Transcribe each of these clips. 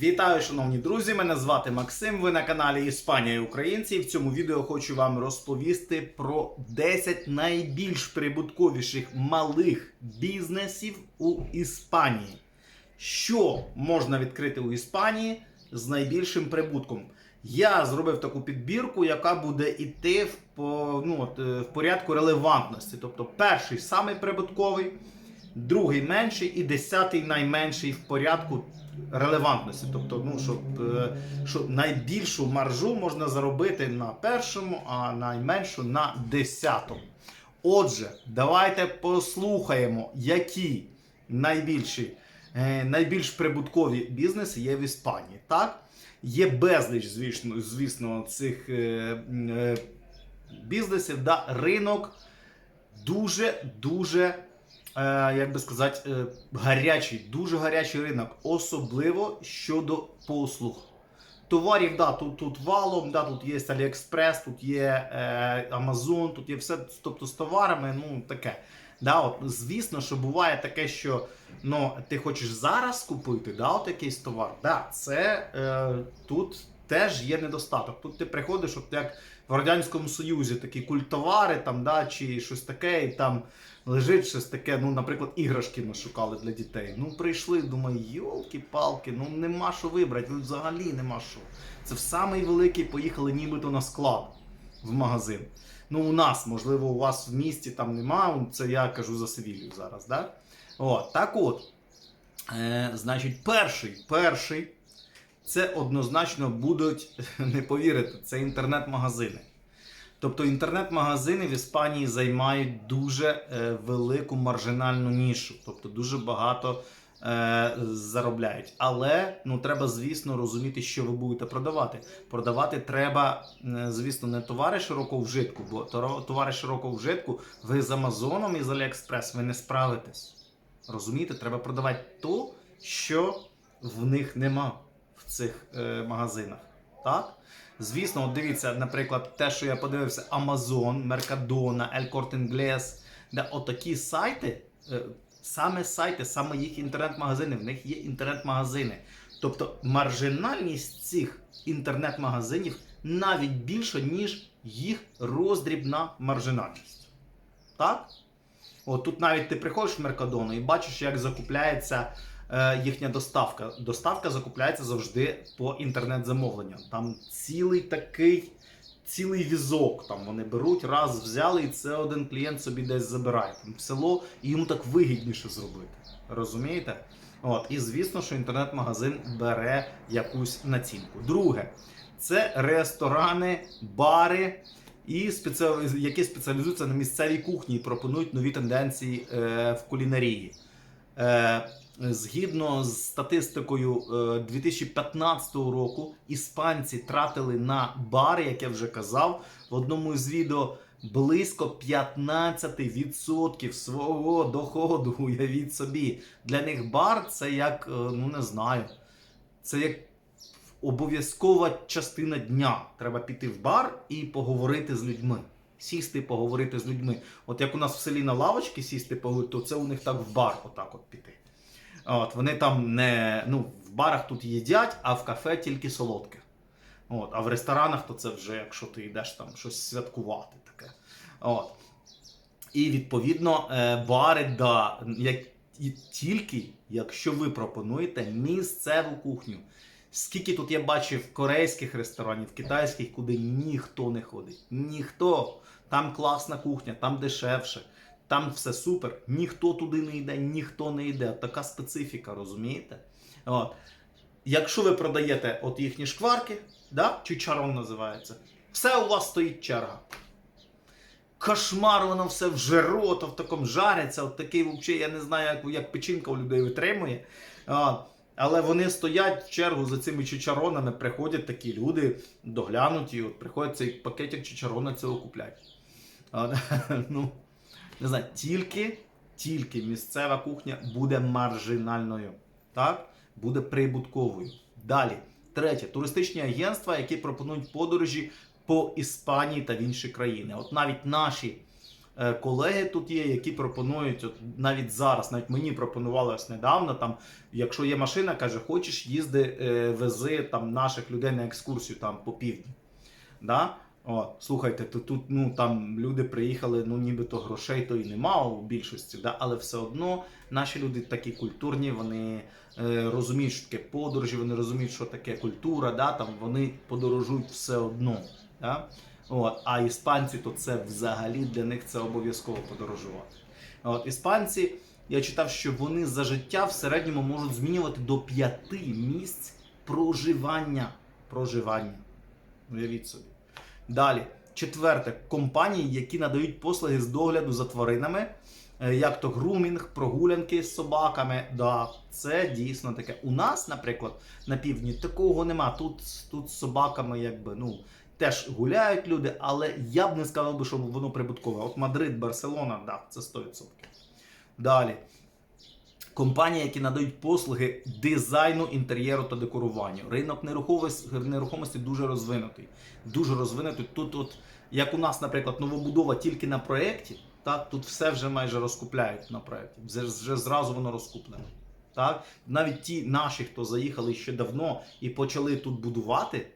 Вітаю, шановні друзі! Мене звати Максим. Ви на каналі Іспанія і Українці. І в цьому відео хочу вам розповісти про 10 найбільш прибутковіших малих бізнесів у Іспанії. Що можна відкрити у Іспанії з найбільшим прибутком? Я зробив таку підбірку, яка буде йти в, ну, е, в порядку релевантності. Тобто, перший самий прибутковий, другий менший і десятий найменший в порядку релевантності. Тобто, ну, щоб, е, щоб найбільшу маржу можна заробити на першому, а найменшу на десятому. Отже, давайте послухаємо, які найбільші, е, найбільш прибуткові бізнеси є в Іспанії. Так? Є безліч, звісно, звісно цих е, бізнесів. Да? Ринок дуже-дуже, е, як би сказати, е, гарячий, дуже гарячий ринок, особливо щодо послуг. Товарів, да, тут, тут валом, да, тут є AliExpress, тут є е, Amazon, тут є все, тобто з товарами, ну таке. Да, от, звісно, що буває таке, що ну, ти хочеш зараз купити да, от якийсь товар. Да, це е, тут теж є недостаток. Тут ти приходиш, от як в Радянському Союзі такі культовари там, да, чи щось таке, і там лежить щось таке, ну, наприклад, іграшки ми шукали для дітей. Ну, прийшли, думаю, йолки-палки, ну нема що вибрати, ну взагалі нема що. Це в самий великий поїхали нібито на склад в магазин. Ну, у нас, можливо, у вас в місті там нема, це я кажу за Севілью зараз, да? От, так от. Е, значить, перший, перший, це однозначно будуть, не повірите, це інтернет-магазини. Тобто інтернет-магазини в Іспанії займають дуже е, велику маржинальну нішу, тобто дуже багато е, заробляють. Але ну, треба, звісно, розуміти, що ви будете продавати. Продавати треба, звісно, не товари широкого вжитку, бо товари широкого вжитку ви з Амазоном і з Аліекспрес ви не справитесь. Розумієте, треба продавати то, що в них нема в цих е, магазинах. Так? Звісно, от дивіться, наприклад, те, що я подивився, Amazon, Mercadona, El Corte Inglés, де отакі сайти, е, саме сайти, саме їх інтернет-магазини, в них є інтернет-магазини. Тобто маржинальність цих інтернет-магазинів навіть більша, ніж їх роздрібна маржинальність. Так? От тут навіть ти приходиш в Меркадону і бачиш, як закупляється їхня доставка. Доставка закупляється завжди по інтернет-замовленням. Там цілий такий, цілий візок. Там вони беруть, раз взяли, і це один клієнт собі десь забирає там, в село, і йому так вигідніше зробити. Розумієте? От, і звісно, що інтернет-магазин бере якусь націнку. Друге, це ресторани, бари і спеціали... які спеціалізуються на місцевій кухні і пропонують нові тенденції е, в кулінарії. Е, згідно з статистикою е, 2015 року, іспанці тратили на бари, як я вже казав, в одному із відео близько 15% свого доходу. Уявіть собі. Для них бар це як, е, ну не знаю, це як обов'язкова частина дня. Треба піти в бар і поговорити з людьми. Сісти, поговорити з людьми. От як у нас в селі на лавочці сісти то це у них так в бар отак от піти. От, вони там не. Ну, в барах тут їдять, а в кафе тільки солодке. От, а в ресторанах то це вже, якщо ти йдеш там щось святкувати таке. От. І відповідно, е, бари, да, як, і тільки якщо ви пропонуєте місцеву кухню. Скільки тут я бачив корейських ресторанів, китайських, куди ніхто не ходить. Ніхто. Там класна кухня, там дешевше, там все супер. Ніхто туди не йде, ніхто не йде. Така специфіка, розумієте? От. Якщо ви продаєте от їхні шкварки, да? чичарон називається, все у вас стоїть черга. Кошмар, воно все в жиро, в такому жариться, от такий взагалі, я не знаю, як, як печінка у людей витримує. А, але вони стоять в чергу за цими чичаронами, приходять такі люди доглянуті, от приходять цей пакетик чичарона цього куплять. А, ну, не знаю, тільки, тільки місцева кухня буде маржинальною, так? буде прибутковою. Далі, третє, туристичні агентства, які пропонують подорожі по Іспанії та в інші країни. От навіть наші е, колеги тут є, які пропонують, от навіть зараз, навіть мені пропонували ось недавно. Там, якщо є машина, каже, хочеш їзди, е, вези там наших людей на екскурсію там по півдні. Да? О, слухайте, то тут ну там люди приїхали, ну нібито грошей то і нема у більшості, да? але все одно наші люди такі культурні, вони е, розуміють, що таке подорожі, вони розуміють, що таке культура, да? там вони подорожують все одно. Да? От, а іспанці, то це взагалі для них це обов'язково подорожувати. От, іспанці, я читав, що вони за життя в середньому можуть змінювати до п'яти місць проживання. Проживання. Уявіть собі. Далі, четверте, компанії, які надають послуги з догляду за тваринами, е, як то грумінг, прогулянки з собаками. Да, це дійсно таке. У нас, наприклад, на півдні такого нема. Тут, тут з собаками, якби, ну. Теж гуляють люди, але я б не сказав би, що воно прибуткове. От Мадрид, Барселона, да, це 100%. Далі. Компанії, які надають послуги дизайну, інтер'єру та декоруванню. Ринок нерухомості, нерухомості дуже розвинутий. Дуже розвинутий. Тут, от, як у нас, наприклад, новобудова тільки на проєкті, так, тут все вже майже розкупляють на проєкті. Вже, вже зразу воно розкуплене. Так? Навіть ті наші, хто заїхали ще давно і почали тут будувати,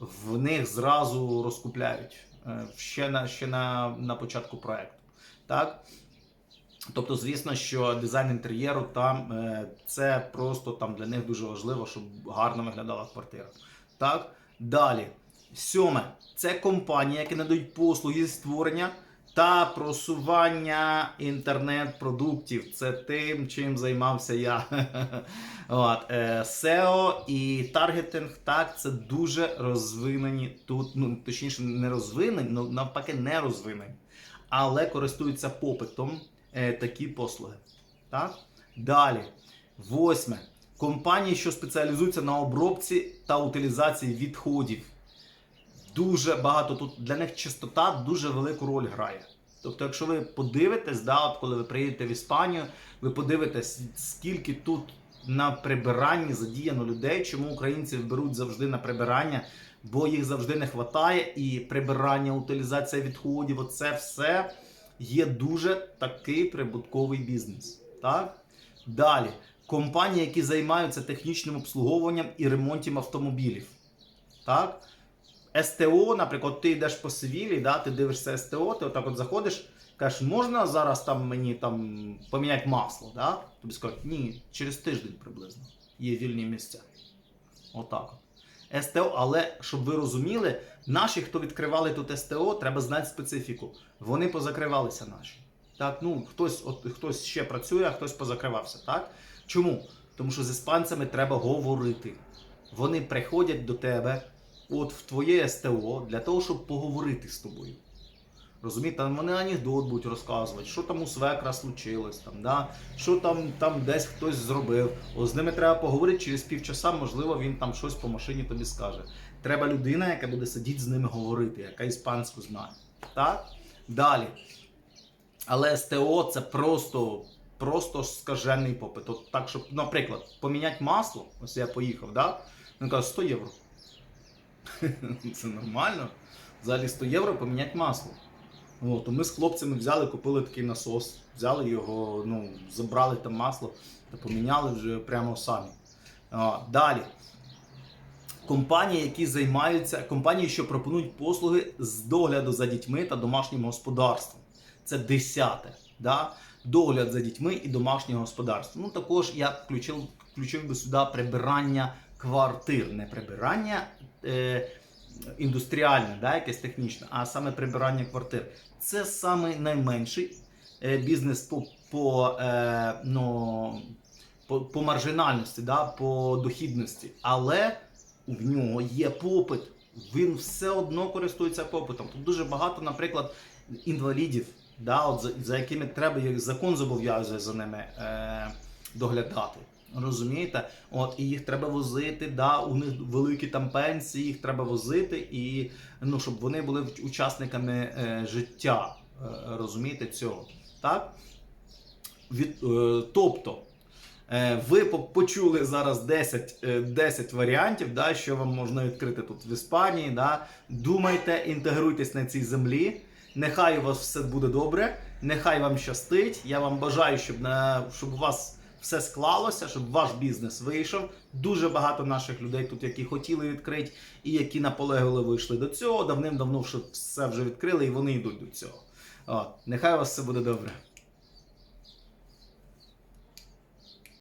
в них зразу розкупляють е, ще на, ще на, на початку проєкту. Так? Тобто, звісно, що дизайн інтер'єру там е, це просто там для них дуже важливо, щоб гарно виглядала квартира. Так, далі. Сьоме, це компанії, які надають послуги створення та просування інтернет-продуктів. Це тим, чим займався я. От, е, SEO і таргетинг, так, це дуже розвинені тут, ну точніше, не розвинені, ну навпаки, не розвинені, але користуються попитом такі послуги. Так? Далі. Восьме. Компанії, що спеціалізуються на обробці та утилізації відходів. Дуже багато тут для них чистота дуже велику роль грає. Тобто, якщо ви подивитесь, да, от коли ви приїдете в Іспанію, ви подивитесь, скільки тут на прибиранні задіяно людей, чому українці беруть завжди на прибирання, бо їх завжди не вистачає, і прибирання, утилізація відходів, оце все є дуже такий прибутковий бізнес. Так? Далі, компанії, які займаються технічним обслуговуванням і ремонтом автомобілів. Так? СТО, наприклад, ти йдеш по Севілі, да, ти дивишся СТО, ти отак от заходиш, кажеш, можна зараз там мені там поміняти масло? Да? Тобі скажуть, ні, через тиждень приблизно є вільні місця. Отак. от. СТО, але щоб ви розуміли, наші, хто відкривали тут СТО, треба знати специфіку. Вони позакривалися наші. Так, ну хтось, от, хтось ще працює, а хтось позакривався. Так? Чому? Тому що з іспанцями треба говорити. Вони приходять до тебе от в твоє СТО для того, щоб поговорити з тобою. Розумієте, там вони анекдот будуть розказувати, що там у свекра случилось, там, да? що там, там десь хтось зробив. О, з ними треба поговорити через півчаса, можливо, він там щось по машині тобі скаже. Треба людина, яка буде сидіти з ними говорити, яка іспанську знає. Так? Далі. Але СТО це просто, просто скажений попит. От так, щоб, наприклад, поміняти масло, ось я поїхав, да? він каже 100 євро. Це нормально. Взагалі 100 євро поміняти масло. То ми з хлопцями взяли, купили такий насос, взяли його, ну, забрали там масло та поміняли вже прямо самі. А, далі. Компанії, які займаються, компанії, що пропонують послуги з догляду за дітьми та домашнім господарством. Це десяте. Да? Догляд за дітьми і домашнє господарство. Ну також я включив, включив би сюди прибирання квартир, не прибирання е, індустріальне, да, якесь технічне, а саме прибирання квартир. Це саме найменший е, бізнес по, по, е, ну, по, по маржинальності, да, по дохідності. Але в нього є попит. Він все одно користується попитом. Тут дуже багато, наприклад, інвалідів, да, от за, за якими треба, як закон зобов'язує за ними е, доглядати. Розумієте? От, і їх треба возити, да, у них великі там пенсії, їх треба возити, і ну, щоб вони були учасниками е, життя. Е, розумієте цього? Так? Від, е, тобто, е, ви почули зараз 10, е, 10 варіантів, да, що вам можна відкрити тут в Іспанії. Да. Думайте, інтегруйтесь на цій землі. Нехай у вас все буде добре. Нехай вам щастить. Я вам бажаю, щоб, на, щоб у вас все склалося, щоб ваш бізнес вийшов. Дуже багато наших людей тут, які хотіли відкрити, і які наполегливо вийшли до цього. Давним-давно все вже відкрили, і вони йдуть до цього. От, нехай у вас все буде добре.